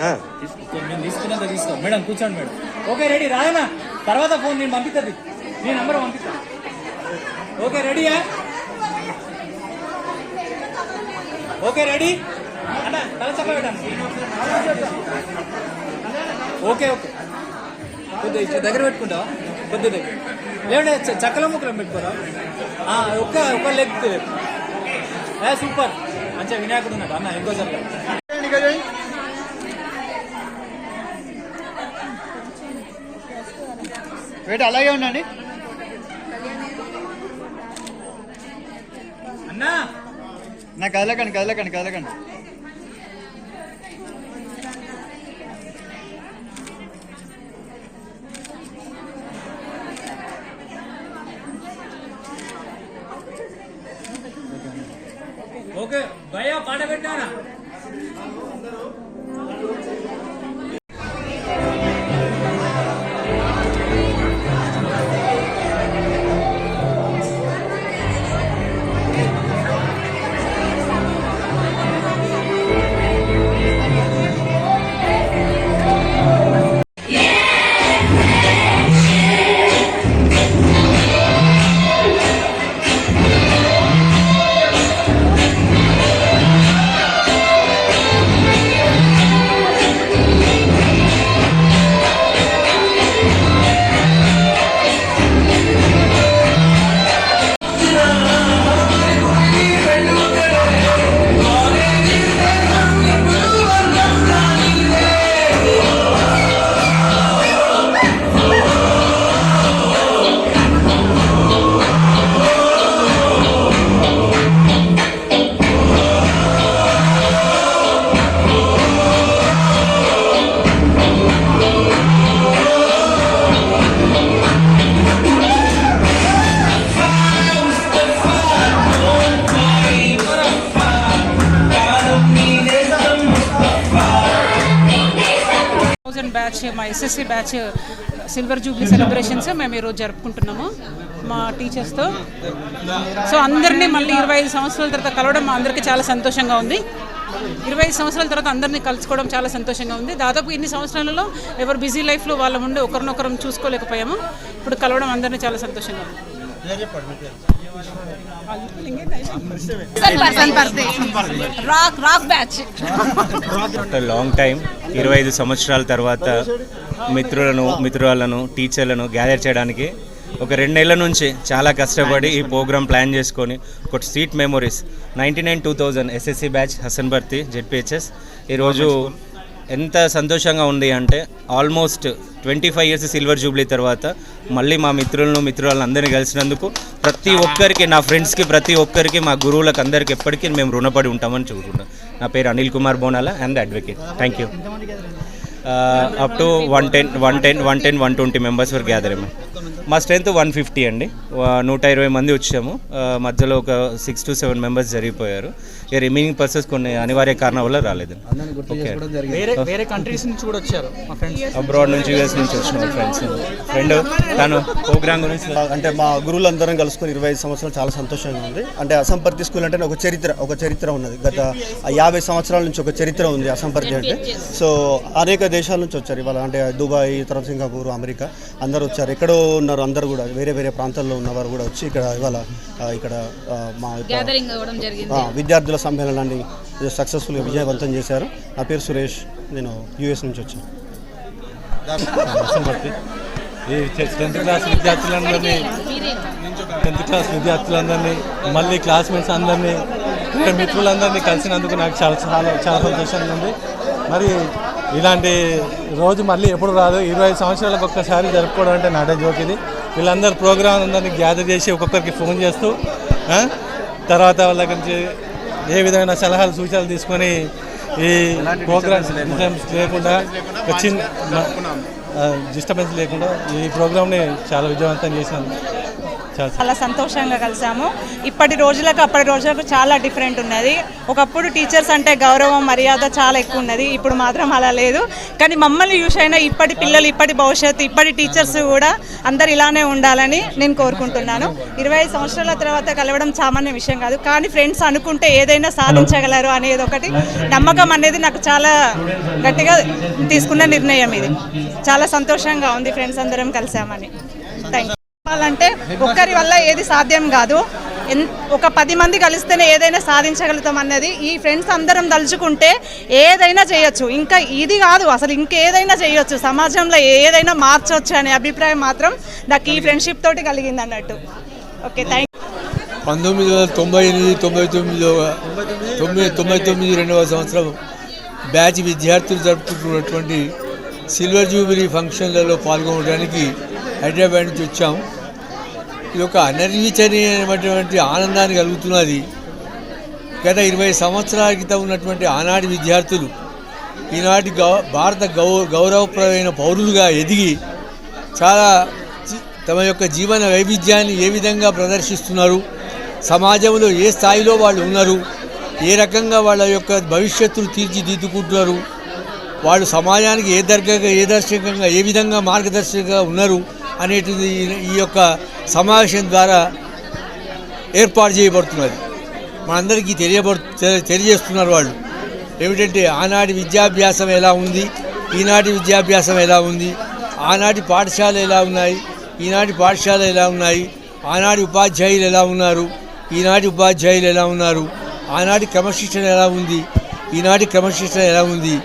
ఆ. తీసుకో నేను తీసుకున్నంత తీసుకో. మేడం కూర్చోండి మేడం. Okay ready. రాయనా? తర్వాత ఫోన్ నేను పంపిస్తుంది నీ నంబర్ పంపిస్తా ఓకే రెడీయా? Okay ready? అన్న తల చెప్ప పెట్టాను ఓకే ఓకే. కొద్దిగా దగ్గర పెట్టుకుంటావా? కొద్ది దగ్గర. లేదంటే చక్కల ముక్కలం పెట్టుకోరా? ఆ, ఒక్క ఒక్క లెగ్ ఏ సూపర్. మంచిగా వినాయకుడు ఉన్నాడు. అన్న ఇంకోసారి వెయిట్ అలాగే ఉండండి. అన్నా. నా కదలకండి కదలకండి కదలకండి. బ్యాచ్ మా SSC batch silver jubilee celebrations మేము ఈరోజు జరుపుకుంటున్నాము మా టీచర్స్తో. సో అందరినీ మళ్ళీ ఇరవై ఐదు సంవత్సరాల తర్వాత కలవడం మా అందరికీ చాలా సంతోషంగా ఉంది. ఇరవై ఐదు సంవత్సరాల తర్వాత అందరినీ కలుసుకోవడం చాలా సంతోషంగా ఉంది. దాదాపు ఇన్ని సంవత్సరాలలో ఎవరు బిజీ లైఫ్లో వాళ్ళ ఉండి ఒకరినొకరం చూసుకోలేకపోయాము. ఇప్పుడు కలవడం అందరినీ చాలా సంతోషంగా ఉంది. లాంగ్ టైం ఇరవై ఐదు సంవత్సరాల తర్వాత మిత్రులను మిత్రులను టీచర్లను గ్యాదర్ చేయడానికి ఒక రెండు నెలల నుంచి చాలా కష్టపడి ఈ ప్రోగ్రామ్ ప్లాన్ చేసుకొని ఒక sweet memories. Ninety nine two thousand SSC batch Hasanparthy ZPHS ఈరోజు ఎంత సంతోషంగా ఉంది అంటే almost twenty five years silver jubilee తర్వాత మళ్ళీ మా మిత్రులను మిత్రులను అందరినీ కలిసినందుకు ప్రతి ఒక్కరికి నా ఫ్రెండ్స్కి ప్రతి ఒక్కరికి మా గురువులకు అందరికి ఎప్పటికీ మేము రుణపడి ఉంటామని చూసుకుంటాం నా పేరు Anil Kumar Bonala and advocate thank you up to one ten one ten one ten one twenty members వరకు గ్యాదరింగ్ మా స్ట్రెంత్ వన్ ఫిఫ్టీ అండి. నూట ఇరవై మంది వచ్చాము. మధ్యలో ఒక సిక్స్ టు సెవెన్ మెంబర్స్ జరిగిపోయారు. ఇక రిమైనింగ్ పర్సన్స్ కొన్ని అనివార్య కారణం వల్ల రాలేదు. ఓకే వేరే వేరే కంట్రీస్ నుంచి కూడా వచ్చారు మా ఫ్రెండ్స్ అబ్రాడ్ నుంచి యూఎస్ నుంచి వచ్చిన ఫ్రెండ్స్ ఫ్రెండ్ తను ప్రోగ్రామ్ గురించి అంటే మా గురువులందరం కలుసుకొని ఇరవై ఐదు సంవత్సరాలు చాలా సంతోషంగా ఉంది. అంటే అసంపర్తి స్కూల్ అంటే ఒక చరిత్ర ఒక చరిత్ర ఉన్నది. గత యాభై సంవత్సరాల నుంచి ఒక చరిత్ర ఉంది అసంపర్తి అంటే. సో అనేక దేశాల నుంచి వచ్చారు. ఇవాళ అంటే దుబాయ్ తర్వాత సింగపూర్ అమెరికా. అందరూ వచ్చారు. ఎక్కడో ఉన్నారు అందరూ కూడా. వేరే వేరే ప్రాంతాల్లో ఉన్నవారు కూడా వచ్చి ఇక్కడ ఇవాళ ఇక్కడ మా విద్యార్థుల సమ్మేళనాన్ని సక్సెస్ఫుల్గా విజయవంతం చేశారు. నా పేరు సురేష్. నేను యూఎస్ నుంచి వచ్చాను. ఈ టెన్త్ క్లాస్ విద్యార్థులందరినీ టెన్త్ క్లాస్ విద్యార్థులందరినీ మళ్ళీ క్లాస్మేట్స్ అందరినీ మిత్రులందరినీ కలిసినందుకు నాకు చాలా చాలా చాలా సంతోషంగా ఉంది. మరి ఇలాంటి రోజు మళ్ళీ ఎప్పుడు రాదు. ఇరవై ఐదు సంవత్సరాలకు ఒక్కసారి జరుపుకోవడం అంటే నాటే జోక్ ఇది. వీళ్ళందరూ ప్రోగ్రామ్ అందరినీ గ్యాదర్ చేసి ఒక్కొక్కరికి ఫోన్ చేస్తూ తర్వాత వాళ్ళ గురించి ఏ విధమైన సలహాలు సూచనలు తీసుకొని ఈ ప్రోగ్రామ్స్ లేకుండా? చిన్న డిస్టర్బెన్స్ లేకుండా ఈ ప్రోగ్రామ్ని చాలా విజయవంతం చేసినాను చాలా సంతోషంగా కలిసాము. ఇప్పటి రోజులకు అప్పటి రోజులకు చాలా డిఫరెంట్ ఉన్నది. ఒకప్పుడు టీచర్స్ అంటే గౌరవం మర్యాద చాలా ఎక్కువ ఉన్నది. ఇప్పుడు మాత్రం అలా లేదు. కానీ మమ్మల్ని యూస్ అయిన ఇప్పటి పిల్లలు ఇప్పటి భవిష్యత్తు ఇప్పటి టీచర్స్ కూడా అందరు ఇలానే ఉండాలని నేను కోరుకుంటున్నాను. ఇరవై ఐదు సంవత్సరాల తర్వాత కలవడం సామాన్య విషయం కాదు. కానీ ఫ్రెండ్స్ అనుకుంటే ఏదైనా సాధించగలరు అనేది ఒకటి. నమ్మకం అనేది నాకు చాలా గట్టిగా తీసుకున్న నిర్ణయం ఇది. చాలా సంతోషంగా ఉంది ఫ్రెండ్స్ అందరం కలిసామని. థ్యాంక్ యూ చెప్పాలంటే ఒక్కరి వల్ల ఏది సాధ్యం కాదు. ఎన్- ఒక పది మంది కలిస్తేనే ఏదైనా సాధించగలుగుతాం అన్నది ఈ ఫ్రెండ్స్ అందరం తలుచుకుంటే ఏదైనా చేయొచ్చు. ఇంకా ఇది కాదు అసలు ఇంకేదైనా చేయొచ్చు. సమాజంలో ఏదైనా మార్చవచ్చు అనే అభిప్రాయం మాత్రం నాకు ఈ ఫ్రెండ్షిప్ తోటి కలిగింది అన్నట్టు. ఓకే థ్యాంక్ పంతొమ్మిది వందల తొంభై ఎనిమిది తొంభై తొమ్మిదిలో తొమ్మిది తొంభై తొమ్మిది రెండవ సంవత్సరం బ్యాచ్ విద్యార్థులు జరుపుకుంటున్నటువంటి సిల్వర్ జూబిలీ ఫంక్షన్లలో పాల్గొనడానికి హైదరాబాద్ నుంచి వచ్చాం. ఇది ఒక అనర్వీచనీయమైనటువంటి ఆనందాన్ని కలుగుతున్నది. గత ఇరవై సంవత్సరాల క్రితం ఉన్నటువంటి ఆనాటి విద్యార్థులు ఈనాటి గౌ భారత గౌ గౌరవప్రదమైన పౌరులుగా ఎదిగి చాలా తమ యొక్క జీవన వైవిధ్యాన్ని ఏ విధంగా ప్రదర్శిస్తున్నారు సమాజంలో ఏ స్థాయిలో వాళ్ళు ఉన్నారు ఏ రకంగా వాళ్ళ యొక్క భవిష్యత్తును తీర్చిదిద్దుకుంటున్నారు వాళ్ళు సమాజానికి ఏ దర్గగా ఏ దర్శకంగా ఏ విధంగా మార్గదర్శకంగా ఉన్నారు అనేటిది ఈ- ఈ యొక్క సమావేశం ద్వారా ఏర్పాటు చేయబడుతున్నది. మనందరికీ తెలియబడు తె- తెలియజేస్తున్నారు వాళ్ళు. ఏమిటంటే ఆనాటి విద్యాభ్యాసం ఎలా ఉంది? ఈనాటి విద్యాభ్యాసం ఎలా ఉంది? ఆనాటి పాఠశాల ఎలా ఉన్నాయి? ఈనాటి పాఠశాల ఎలా ఉన్నాయి? ఆనాటి ఉపాధ్యాయులు ఎలా ఉన్నారు? ఈనాటి ఉపాధ్యాయులు ఎలా ఉన్నారు? ఆనాటి క్రమశిక్షణ ఎలా ఉంది? ఈనాటి క్రమశిక్షణ ఎలా ఉంది?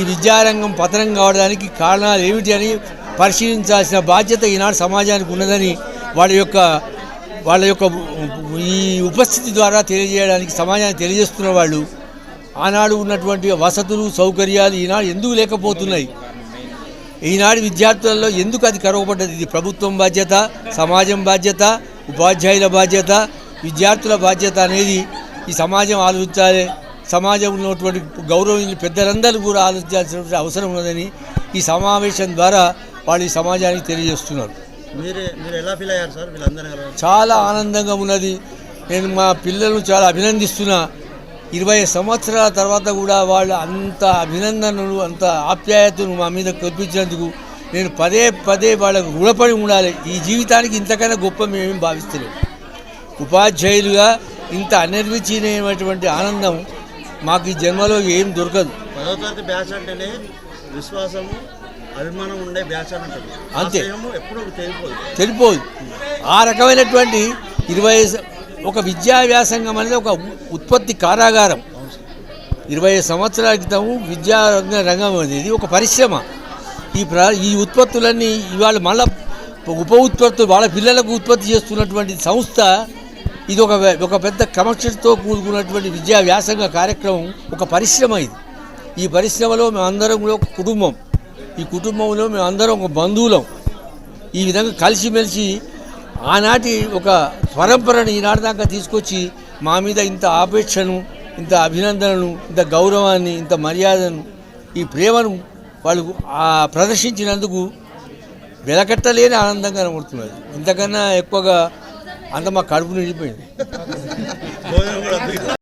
ఈ విద్యారంగం పతనం కావడానికి కారణాలు ఏమిటి అని పరిశీలించాల్సిన బాధ్యత ఈనాడు సమాజానికి ఉన్నదని వాళ్ళ యొక్క వాళ్ళ యొక్క ఈ ఉపస్థితి ద్వారా తెలియజేయడానికి సమాజానికి తెలియజేస్తున్న వాళ్ళు ఆనాడు ఉన్నటువంటి వసతులు సౌకర్యాలు ఈనాడు ఎందుకు లేకపోతున్నాయి? ఈనాడు విద్యార్థులలో ఎందుకు అది కరవబడ్డది ఇది ప్రభుత్వం బాధ్యత సమాజం బాధ్యత ఉపాధ్యాయుల బాధ్యత విద్యార్థుల బాధ్యత అనేది ఈ సమాజం ఆలోచించాలి. సమాజం ఉన్నటువంటి గౌరవం పెద్దలందరూ కూడా ఆలోచించాల్సినటువంటి అవసరం ఉన్నదని ఈ సమావేశం ద్వారా వాళ్ళు ఈ సమాజానికి తెలియజేస్తున్నారు. మీరు మీరు ఎలా ఫీల్ అయ్యారు సార్? వీళ్ళందరూ కలవడం? చాలా ఆనందంగా ఉన్నది. నేను మా పిల్లలను చాలా అభినందిస్తున్నా. ఇరవై సంవత్సరాల తర్వాత కూడా వాళ్ళు అంత అభినందనలు అంత ఆప్యాయతను మా మీద కల్పించినందుకు నేను పదే పదే వాళ్ళకు రుణపడి ఉండాలి. ఈ జీవితానికి ఇంతకన్నా గొప్ప మేమేం భావిస్తలేము ఉపాధ్యాయులుగా ఇంత అనిర్వచనీయమైనటువంటి ఆనందం మాకు ఈ జన్మలో ఏం దొరకదు. పదో తరగతి బ్యాచ్ అంటేనే విశ్వాసము అభిమానం ఉండే అంతే. ఎప్పుడు తెలిపోదు. తెలిపోదు. ఆ రకమైనటువంటి ఇరవై ఒక విద్యా వ్యాసంగం అనేది ఒక ఉత్పత్తి కారాగారం. ఇరవై సంవత్సరాల క్రితం విద్యా రంగ- రంగం అనేది ఒక పరిశ్రమ. ఈ ప్ర ఈ ఉత్పత్తులన్నీ ఇవాళ మళ్ళా ఉప ఉత్పత్తులు వాళ్ళ పిల్లలకు ఉత్పత్తి చేస్తున్నటువంటి సంస్థ ఇది ఒక ఒక పెద్ద క్రమశిక్షతో కూడుకున్నటువంటి విద్యా వ్యాసంగ కార్యక్రమం ఒక పరిశ్రమ ఇది. ఈ పరిశ్రమలో మేమందరం కూడా ఒక కుటుంబం. ఈ కుటుంబంలో మేమందరం ఒక బంధువులం. ఈ విధంగా కలిసిమెలిసి ఆనాటి ఒక పరంపరను ఈనాటి దాకా తీసుకొచ్చి మా మీద ఇంత ఆపేక్షను ఇంత అభినందనను ఇంత గౌరవాన్ని ఇంత మర్యాదను ఈ ప్రేమను వాళ్ళు ప్రదర్శించినందుకు వెలకట్టలేని ఆనందంగా కనబడుతున్నది ఇంతకన్నా ఎక్కువగా అంత మా కడుపు నిండిపోయింది.